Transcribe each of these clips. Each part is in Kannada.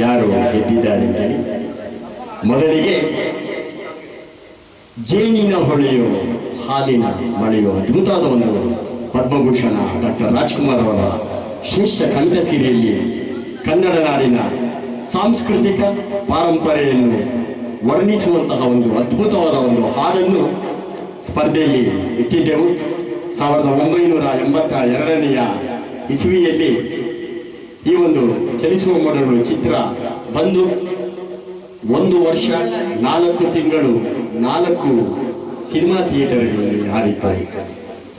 ಯಾರು ಗೆದ್ದಿದ್ದಾರೆ ಅಂತೇಳಿ ಮೊದಲಿಗೆ ಜೇನಿನ ಹೊಳೆಯು ಹಾಲಿನ ಮಳೆಯು ಅದ್ಭುತವಾದ ಒಂದು ಪದ್ಮಭೂಷಣ ಡಾಕ್ಟರ್ ರಾಜ್ಕುಮಾರ್ ಅವರ ಶ್ರೇಷ್ಠ ಕಂಠಸಿರಿಯಲ್ಲಿ ಕನ್ನಡ ನಾಡಿನ ಸಾಂಸ್ಕೃತಿಕ ಪರಂಪರೆಯನ್ನು ವರ್ಣಿಸುವಂತಹ ಒಂದು ಅದ್ಭುತವಾದ ಒಂದು ಹಾಡನ್ನು ಸ್ಪರ್ಧೆಯಲ್ಲಿ ಇಟ್ಟಿದ್ದೆವು. ಸಾವಿರದ ಒಂಬೈನೂರ ಎಂಬತ್ತ ಎರಡನೆಯ ಇಸುವಿಯಲ್ಲಿ ಈ ಒಂದು ಚಲಿಸುವ ಮೊದಲು ಚಿತ್ರ ಬಂದು ಒಂದು ವರ್ಷ, ನಾಲ್ಕು ತಿಂಗಳು, ನಾಲ್ಕು ಸಿನಿಮಾ ಥಿಯೇಟರ್ಗಳಲ್ಲಿ ಹಾಡಿತ್ತು.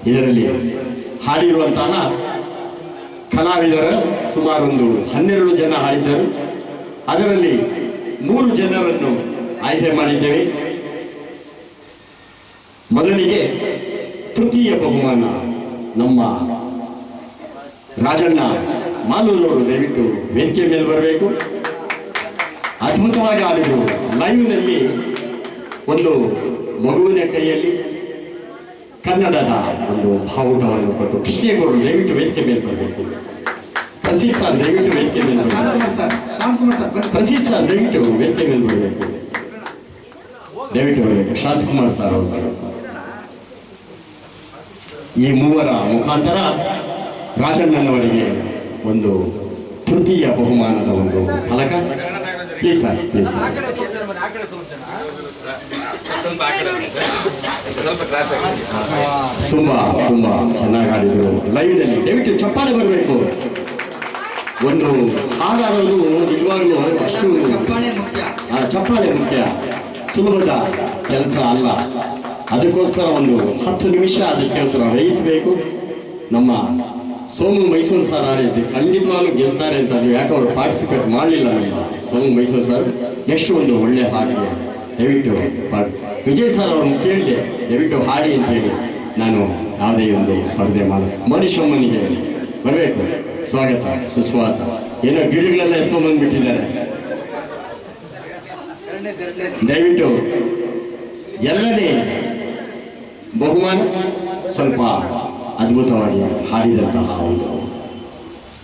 ಇದರಲ್ಲಿ ಹಾಡಿರುವಂತಹ ಕಲಾವಿದರ ಸುಮಾರೊಂದು ಹನ್ನೆರಡು ಜನ ಹಾಡಿದ್ದರು. ಅದರಲ್ಲಿ ಮೂರು ಜನರನ್ನು ಆಯ್ಕೆ ಮಾಡಿದ್ದೇವೆ. ಮೊದಲಿಗೆ ತೃತೀಯ ಬಹುಮಾನ ನಮ್ಮ ರಾಜಣ್ಣ ಮಾಲೂರವರು ದಯವಿಟ್ಟು ವೇದಿಕೆ ಮೇಲೆ ಬರಬೇಕು. ಅದ್ಭುತವಾಗಿ ಆಡಿದರು. ಲೈವ್ನಲ್ಲಿ ಒಂದು ಮಗುವಿನ ಕೈಯಲ್ಲಿ ಕನ್ನಡದ ಒಂದು ಭಾವುಟವನ್ನು ಕೊಟ್ಟು ಕೃಷ್ಣೇಗೌಡರು ದಯವಿಟ್ಟು ವೇದಿಕೆ ಮೇಲೆ ಬರಬೇಕು. ಪ್ರಸೀದ್ ಸರ್ ದಯವಿಟ್ಟು ವೇದಿಕೆ ಮೇಲೆ. ಪ್ರಸೀದ್ ಸರ್ ದಯವಿಟ್ಟು ವೇದಿಕೆ ಮೇಲೆ ಬರಬೇಕು. ದಯವಿಟ್ಟು ಬರಬೇಕು. ಶಾಂತಕುಮಾರ್ ಸರ್ ಅವರು ಈ ಮೂವರ ಮುಖಾಂತರ ರಾಜಣ್ಣನವರಿಗೆ ಒಂದು ತೃತೀಯ ಬಹುಮಾನದ ಒಂದು ಫಲಕ? ಪ್ಲೀಸ್ ಸರ್ ಪ್ಲೀಸ್ ಸರ್ ತುಂಬ ತುಂಬಾ ಚೆನ್ನಾಗಿ ಹಾಡಿದ್ರು ಲೈವ್ನಲ್ಲಿ ದಯವಿಟ್ಟು ಚಪ್ಪಾಳೆ ಬರಬೇಕು. ಒಂದು ಹಾಡಾಡೋದು ನಿಜವಾಗ್ಲೂ ಅಷ್ಟು ಚಪ್ಪಾಳೆ ಮುಖ್ಯ. ಸುಲಭದ ಕೆಲಸ ಅಲ್ಲ. ಅದಕ್ಕೋಸ್ಕರ ಒಂದು ಹತ್ತು ನಿಮಿಷ ಅದಕ್ಕೋಸ್ಕರ ವಹಿಸಬೇಕು ನಮ್ಮ ಸೋಮು ಮೈಸೂರು ಸರ್ ಆಡಿದ್ದು ಖಂಡಿತವಾಗ್ಲೂ ಗೆಲ್ತಾರೆ ಅಂತ ಯಾಕೆ ಅವರು ಪಾರ್ಟಿಸಿಪೇಟ್ ಮಾಡಲಿಲ್ಲ ನಮ್ಮ ಸೋಮು ಮೈಸೂರು ಸರ್, ಎಷ್ಟು ಒಂದು ಒಳ್ಳೆ ಹಾಡಿಗೆ. ದಯವಿಟ್ಟು ಪಾಡಿ ವಿಜಯ್ ಸರ್ ಅವ್ರನ್ನ ಕೇಳಿದೆ ದಯವಿಟ್ಟು ಹಾಡಿ ಅಂತ ಹೇಳಿ ನಾನು ಯಾವುದೇ ಒಂದು ಸ್ಪರ್ಧೆ ಮಾಡ ಮನುಷ್ಯಮ್ಮನಿಗೆ ಬರಬೇಕು. ಸ್ವಾಗತ ಸುಸ್ವಾಗತ ಏನೋ ಗಿಡಗಳೆಲ್ಲ ಎತ್ಕೊಂಡ್ಬಂದ್ಬಿಟ್ಟಿದ್ದಾರೆ ದಯವಿಟ್ಟು ಎಲ್ಲನೇ ಬಹುಮಾನ, ಸ್ವಲ್ಪ ಅದ್ಭುತವಾಗಿ ಹಾಡಿದಂತಹ ಒಂದು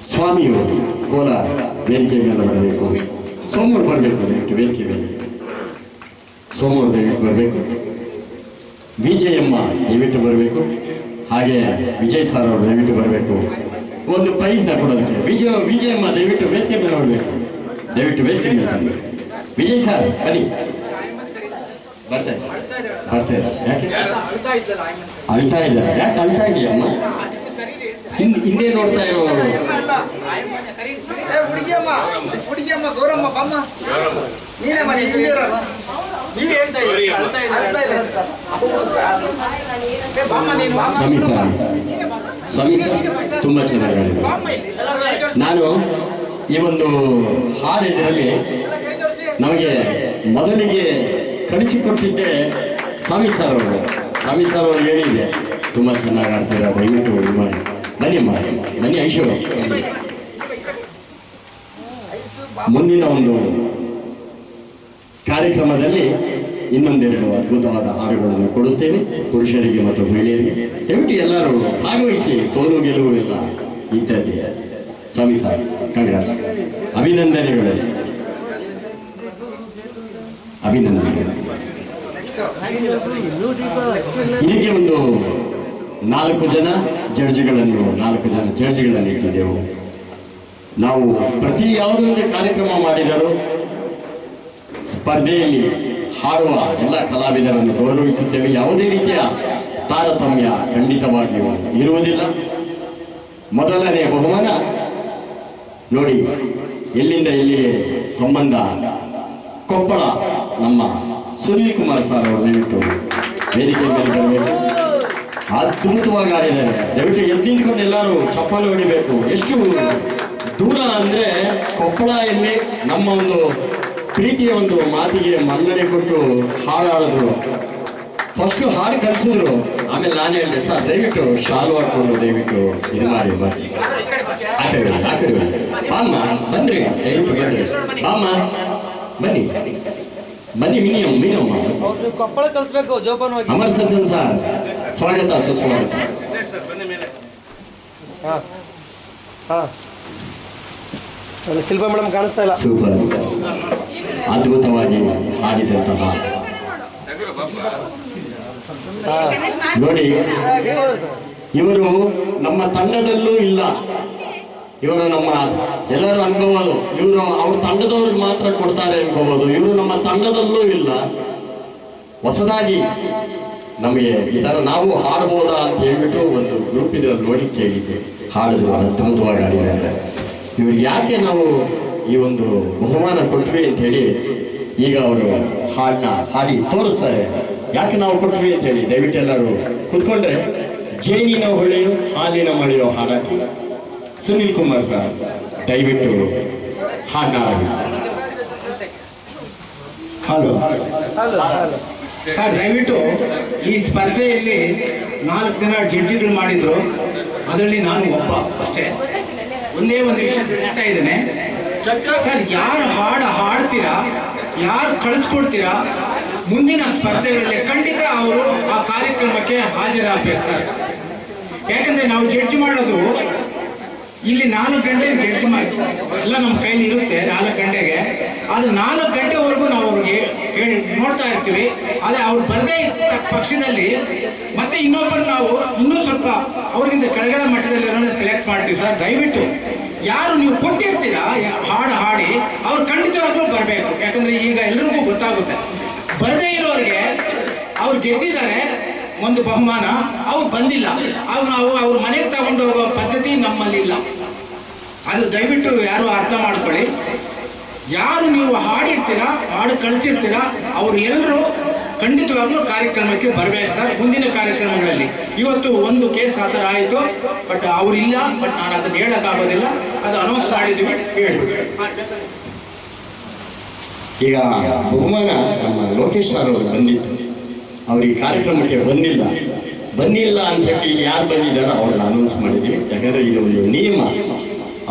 ಸ್ವಾಮಿಯವರು ಕೋಲಾರ ವೇದಿಕೆ ಮೇಲೆ ಬರಬೇಕು. ಸೋಮವಾರ ಬರಬೇಕು ದಯವಿಟ್ಟು ವೇದಿಕೆ ಮೇಲೆ. ಸೋಮವಾರ ದಯವಿಟ್ಟು ಬರಬೇಕು. ವಿಜಯಮ್ಮ ದಯವಿಟ್ಟು ಬರಬೇಕು. ಹಾಗೆ ವಿಜಯ್ ಸರ್ ಅವರು ದಯವಿಟ್ಟು ಬರಬೇಕು. ಒಂದು ಪ್ರೈಸ್ನ ಕೊಡೋದಕ್ಕೆ ವಿಜಯ, ವಿಜಯಮ್ಮ ದಯವಿಟ್ಟು ವೇದಿಕೆ ಮೇಲೆ ಬರಬೇಕು. ದಯವಿಟ್ಟು ವೇದಿಕೆ ಮೇಲೆ ಬರಬೇಕು ವಿಜಯ್ ಸರ್ ಬನ್ನಿ. ಬರ್ತಾರೆ ಯಾಕೆ? ಅಳ್ತಾ ಇದ್ದಾರೆ ಯಾಕೆ ಅಳ್ತಾ ಇದೆಯಮ್ಮ ಹಿಂದೆ ಹಿಂದೆ ನೋಡ್ತಾ ಇರೋ. ಸ್ವಾಮಿ ಸರ್. ಸ್ವಾಮಿ ಸರ್ ತುಂಬ ಚೆನ್ನಾಗಿ. ನಾನು ಈ ಒಂದು ಹಾಡು ಇದರಲ್ಲಿ. ನಮಗೆ ಮೊದಲಿಗೆ ಕಳಿಸಿಕೊಟ್ಟಿದ್ದೆ ಸ್ವಾಮಿ ಸರ್ ಅವರು ಸ್ವಾಮಿ ಸರ್ ಅವರು ಹೇಳಿದೆ ತುಂಬ ಚೆನ್ನಾಗಿ ಆಡ್ತೀರಾ ದಯವಿಟ್ಟು ಇದು ಮಾಡಿ. ಬನ್ನಿ ಮಾಡಿ ಬನ್ನಿ ಐಶು ಮುಂದಿನ ಒಂದು ಕಾರ್ಯಕ್ರಮದಲ್ಲಿ ಇನ್ನೊಂದೆರಡು ಅದ್ಭುತವಾದ ಹಾಡುಗಳನ್ನು ಕೊಡುತ್ತೇವೆ ಪುರುಷರಿಗೆ ಮತ್ತು ಮಹಿಳೆಯರಿಗೆ. ದಯವಿಟ್ಟು ಎಲ್ಲರೂ ಭಾಗವಹಿಸಿ, ಸೋಲು ಗೆಲುವು ಎಲ್ಲ ಇದ್ದದ್ದೇ. ಸ್ವಾಮಿ ಸಾರ್, ಕಂಗ್ರಾಟ್ಸ್. ಅಭಿನಂದನೆಗಳು. ಅಭಿನಂದನೆಗಳು. ಇದಕ್ಕೆ ಒಂದು ನಾಲ್ಕು ಜನ ಜಡ್ಜ್ಗಳನ್ನು, ನಾಲ್ಕು ಜನ ಜಡ್ಜ್ಗಳನ್ನು ಇಟ್ಟಿದ್ದೆವು. ನಾವು ಪ್ರತಿ ಯಾವುದೊಂದು ಕಾರ್ಯಕ್ರಮ ಮಾಡಿದರೂ ಸ್ಪರ್ಧೆಯಲ್ಲಿ ಹಾಡುವ ಎಲ್ಲ ಕಲಾವಿದರನ್ನು ಗೌರವಿಸುತ್ತೇವೆ. ಯಾವುದೇ ರೀತಿಯ ತಾರತಮ್ಯ ಖಂಡಿತವಾಗಿಯೂ ಇರುವುದಿಲ್ಲ. ಮೊದಲನೇ ಬಹುಮಾನ ನೋಡಿ, ಎಲ್ಲಿಂದ ಎಲ್ಲಿಯೇ ಸಂಬಂಧ ಕೊಪ್ಪಳ ನಮ್ಮ ಸುನೀಲ್ ಕುಮಾರ್ ಸರ್ ಅವರು ದಯವಿಟ್ಟು ವೇದಿಕೆ ಮೇಲೆ ಬರಬೇಕು. ಅದ್ಭುತವಾಗಿ ಆಡಿದ್ದಾರೆ. ದಯವಿಟ್ಟು ಎದ್ದು ನಿಂತ್ಕೊಂಡು ಎಲ್ಲರೂ ಚಪ್ಪಾಳೆ ಹೊಡಿಬೇಕು. ಎಷ್ಟು ದೂರ ಅಂದ್ರೆ ಕೊಪ್ಪಳ ಇಲ್ಲಿ ನಮ್ಮ ಒಂದು ಪ್ರೀತಿಯ ಒಂದು ಮಾತಿಗೆ ಮನ್ನಣೆ ಕೊಟ್ಟು ಹಾಡು ಹಾಡಿದ್ರು ಫಸ್ಟ್ ಹಾಡು ಕಲಿಸಿದ್ರು. ಆಮೇಲೆ ನಾನು ಹೇಳಿದೆ ಸರ್ ದಯವಿಟ್ಟು ಶಾಲು ಹಾಕೊಂಡು ದಯವಿಟ್ಟು ಇದು ಮಾಡಿ ಬನ್ನಿ ಆ ಕಡೆ ಆ ಕಡೆ. ಬಾಮ್ಮ, ಬನ್ರಿ, ದಯವಿಟ್ಟು ಬಾಮ್ಮ, ಬನ್ನಿ. ಬನ್ನಿ ಮಿನಿಮಮ್ ಮಿನಿಮಮ್ ಅವ್ರು ಕೊಪ್ಪಳ ಕಲಿಸ್ಬೇಕು ಜೋಪಾನವಾಗಿ ಅಮರ್ ಸಜ್ಜನ್ ಸರ್ ಸ್ವಾಗತ ಸುಸ್ವಾಗತ. ಇದೆ ಸರ್ ಬನ್ನಿ ಮೇಲೆ. ಹಾ ಹಾ. ಅಲ್ಲಿ ಶಿಲ್ಪ ಮೇಡಮ್ ಕಾಣಿಸ್ತಾ ಇಲ್ಲ. ಸೂಪರ್. ಅದ್ಭುತವಾಗಿ ಹಾಡಿದಂತಹ. ನೋಡಿ ಇವರು ನಮ್ಮ ತಂಡದಲ್ಲೂ ಇಲ್ಲ. ಇವರು ನಮ್ಮ ಎಲ್ಲರೂ ಅನ್ಕೊಬೋದು ಇವರು ಅವ್ರ ತಂಡದವ್ರಿಗೆ ಮಾತ್ರ ಕೊಡ್ತಾರೆ ಅನ್ಕೋಬೋದು. ಇವರು ನಮ್ಮ ತಂಡದಲ್ಲೂ ಇಲ್ಲ. ಹೊಸದಾಗಿ ನಮಗೆ ಈ ಥರ ನಾವು ಹಾಡ್ಬೋದಾ ಅಂತ ಹೇಳ್ಬಿಟ್ಟು ಒಂದು ಗ್ರೂಪ್ ಇದೆ ನೋಡಿ ಕೇಳಿದ್ದೆ ಹಾಡಿದ್ರು ಅದ್ಭುತವಾಗಿ ಹಾಡಿದ್ದಾರೆ ಇವ್ರಿಗೆ ಯಾಕೆ ನಾವು ಈ ಒಂದು ಬಹುಮಾನ ಕೊಟ್ವಿ ಅಂತ ಹೇಳಿ ಈಗ ಅವರು ಹಾಡನ್ನ ಹಾಡಿ ತೋರಿಸ್ತಾರೆ. ಯಾಕೆ ನಾವು ಕೊಟ್ವಿ ಅಂತ ಹೇಳಿ ದಯವಿಟ್ಟು ಎಲ್ಲರೂ ಕುತ್ಕೊಂಡ್ರೆ, ಜೇನಿನ ಹೊಳೆಯು ಹಾಲಿನ ಮಳೆಯೋ ಹಾಡಾಕಿ ಸುನಿಲ್ ಕುಮಾರ್ ಸರ್, ದಯವಿಟ್ಟು ಹಾಡಾಗಿ ಹಾಡಿ ಹಲೋ ಹಲೋ ಹಲೋ. ಸರ್, ದಯವಿಟ್ಟು ಈ ಸ್ಪರ್ಧೆಯಲ್ಲಿ ನಾಲ್ಕು ಜನ ಜಡ್ಜಿಗಳು ಮಾಡಿದ್ರು. ಅದರಲ್ಲಿ ನಾನು ಒಬ್ಬ ಅಷ್ಟೇ. ಒಂದೇ ಒಂದು ವಿಷಯ ತಿಳಿಸ್ತಾ ಇದ್ದೇನೆ. ಸರ್, ಯಾರು ಹಾಡು ಹಾಡ್ತೀರಾ, ಯಾರು ಕಳಿಸ್ಕೊಡ್ತೀರಾ, ಮುಂದಿನ ಸ್ಪರ್ಧೆಗಳಲ್ಲಿ ಖಂಡಿತ ಅವರು ಆ ಕಾರ್ಯಕ್ರಮಕ್ಕೆ ಹಾಜರಾಗಬೇಕು ಸರ್. ಯಾಕಂದ್ರೆ ನಾವು ಜಡ್ಜ್ ಮಾಡೋದು ಇಲ್ಲಿ ನಾಲ್ಕು ಗಂಟೆ ಜಡ್ಜ್ ಮಾಡಿ ಎಲ್ಲ ನಮ್ಮ ಕೈಲಿ ಇರುತ್ತೆ ನಾಲ್ಕು ಗಂಟೆಗೆ. ಆದ್ರೆ ನಾಲ್ಕು ಗಂಟೆವರೆಗೂ ನಾವು ಅವ್ರಿಗೆ ಹೇಳಿ ನೋಡ್ತಾ ಇರ್ತೀವಿ. ಆದರೆ ಅವ್ರು ಬರದೇ ಇದ್ದ ಪಕ್ಷದಲ್ಲಿ ಮತ್ತೆ ಇನ್ನೊಬ್ಬರು ನಾವು ಇನ್ನೂ ಸ್ವಲ್ಪ ಅವ್ರಿಗಿಂತ ಕೆಳಗಡೆ ಮಟ್ಟದಲ್ಲಿ ಸೆಲೆಕ್ಟ್ ಮಾಡ್ತೀವಿ ಸರ್. ದಯವಿಟ್ಟು ಯಾರು ನೀವು ಕೊಟ್ಟಿರ್ತೀರಾ, ಹಾಡು ಹಾಡಿ, ಅವ್ರು ಖಂಡಿತವಾಗ್ಲೂ ಬರಬೇಕು. ಯಾಕಂದ್ರೆ ಈಗ ಎಲ್ರಿಗೂ ಗೊತ್ತಾಗುತ್ತೆ. ಬರದೇ ಇರೋರಿಗೆ ಅವ್ರು ಗೆದ್ದಿದ್ದಾರೆ, ಒಂದು ಬಹುಮಾನ, ಅವ್ರು ಬಂದಿಲ್ಲ. ಅವ್ರು ನಾವು ಅವ್ರ ಮನೆಗೆ ತಗೊಂಡು ಹೋಗೋ ಪದ್ಧತಿ ನಮ್ಮಲ್ಲಿಲ್ಲ. ಅದು ದಯವಿಟ್ಟು ಯಾರು ಅರ್ಥ ಮಾಡ್ಕೊಳ್ಳಿ. ಯಾರು ನೀವು ಹಾಡಿರ್ತೀರಾ, ಹಾಡು ಕಳಿಸಿರ್ತೀರಾ, ಅವ್ರು ಎಲ್ಲರೂ ಖಂಡಿತವಾಗ್ಲೂ ಕಾರ್ಯಕ್ರಮಕ್ಕೆ ಬರಬೇಕು ಸರ್, ಮುಂದಿನ ಕಾರ್ಯಕ್ರಮಗಳಲ್ಲಿ. ಇವತ್ತು ಒಂದು ಕೇಸ್ ಆ ಥರ ಆಯಿತು, ಬಟ್ ಅವರಿಲ್ಲ, ಬಟ್ ನಾನು ಅದನ್ನು ಹೇಳೋಕ್ಕಾಗೋದಿಲ್ಲ. ಅದು ಅನೌನ್ಸ್ ಮಾಡಿದ್ವಿ ಹೇಳಿ ಈಗ ಬಹುಮಾನ ನಮ್ಮ ಲೋಕೇಶ್ ಸರ್ ಅವರು ಅವ್ರು ಈ ಕಾರ್ಯಕ್ರಮಕ್ಕೆ ಬಂದಿಲ್ಲ. ಬಂದಿಲ್ಲ ಅಂತ ಹೇಳಿ ಯಾರು ಬಂದಿದ್ದಾರೋ ಅವ್ರನ್ನ ಅನೌನ್ಸ್ ಮಾಡಿದ್ದೀವಿ. ಯಾಕಂದರೆ ಇದು ಒಂದು ನಿಯಮ.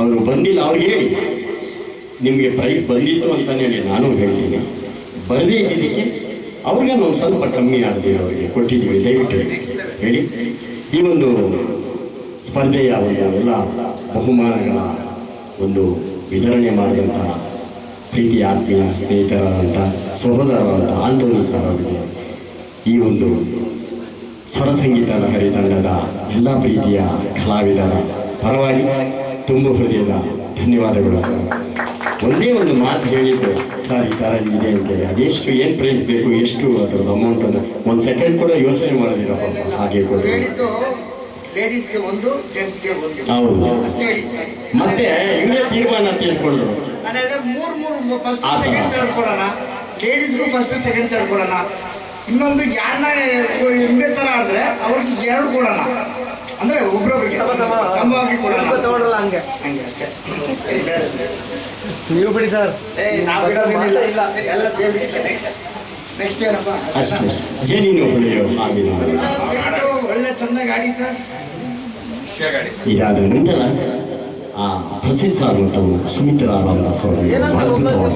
ಅವರು ಬಂದಿಲ್ಲ ಅವ್ರಿಗೆ ಹೇಳಿ. ನಿಮಗೆ ಪ್ರೈಸ್ ಬಂದಿತ್ತು ಅಂತಲೇ ಹೇಳಿ ನಾನು ಹೇಳ್ತೀನಿ. ಬರದೇ ಇದ್ದಿದ್ದಕ್ಕೆ ಅವ್ರಿಗೆ ನಾವು ಸ್ವಲ್ಪ ಕಮ್ಮಿ ಆಗಿದೆ ಅವರಿಗೆ ಕೊಟ್ಟಿದ್ದೀವಿ, ದಯವಿಟ್ಟು ಹೇಳಿ. ಈ ಒಂದು ಸ್ಪರ್ಧೆಯ ಎಲ್ಲ ಬಹುಮಾನಗಳ ಒಂದು ವಿತರಣೆ ಮಾಡಿದಂತಹ ಪ್ರೀತಿ, ಆತ್ಮೀಯ ಸ್ನೇಹಿತರಾದಂಥ ಸಹೋದರರಾದಂಥ ಆಂದೋಲನ ಸರ್ ಅವರಿಗೆ ಈ ಒಂದು ಸ್ವರ ಸಂಗೀತ ಲಹರಿ ತಂಡದ ಎಲ್ಲ ಪ್ರೀತಿಯ ಕಲಾವಿದರ ಪರವಾಗಿ ತುಂಬ ಹೃದಯದ ಧನ್ಯವಾದಗಳು ಸರ್. ಒಂದೇ ಒಂದು ಮಾತು ಹೇಳಿದ್ದು ಸರ್ ಈ ಥರ ಇದೆ ಅಂತೇಳಿ ಅದೆಷ್ಟು ಏನು ಪ್ರೈಸ್ ಬೇಕು ಎಷ್ಟು ಅದರದ್ದು ಅಮೌಂಟ್ ಅಂತ ಒಂದು ಸೆಕೆಂಡ್ ಕೂಡ ಯೋಚನೆ ಮಾಡೋದಿಲ್ಲ ಪಾಪ ಹಾಗೆ ಕೊಡಿ. ಹೌದು. ಮತ್ತೆ ಇವರೇ ತೀರ್ಮಾನ ಕೊಡೋಣ. ಲೇಡೀಸ್ಗೂ ಫಸ್ಟ್ ಸೆಕೆಂಡ್ ತರ್ಡ್ ಕೊಡೋಣ. ಇನ್ನೊಂದು ಯಾರನ್ನ ಹಿಂದೆ ಥರ ಆಡಿದ್ರೆ ಅವ್ರಿಗೆ ಎರಡು ಕೊಡೋಣ. ಅಂದ್ರೆ ಒಬ್ರೊಬ್ರಿಗೆ ಸಮ ಸಮವಾಗಿ ಕೊಡೋಣ. ಹಂಗೆ. ಹಂಗೆ ಅಷ್ಟೇ. ನೀವು ಬಿಡಿ ಸರ್. ಏ ನಾವು ಬಿಡೋದೇನಿಲ್ಲ. ಇಲ್ಲ. ಎಲ್ಲ ದೇವ್ರ ನೆಕ್ಸ್ಟ್ ಏನಪ್ಪ? ಜೇನಿನ ಒಳ್ಳೆ ಚಂದ ಗಾಡಿ ಸರ್. ಇದಾದ ನಂತರ ಆ ಪ್ರಸಿದ್ಧ ಸರ್ ಅಂತ ಸುಮಿತ್ರಾ ರಾಮದಾಸ್ ಅವರು ಅದ್ಭುತವಾದ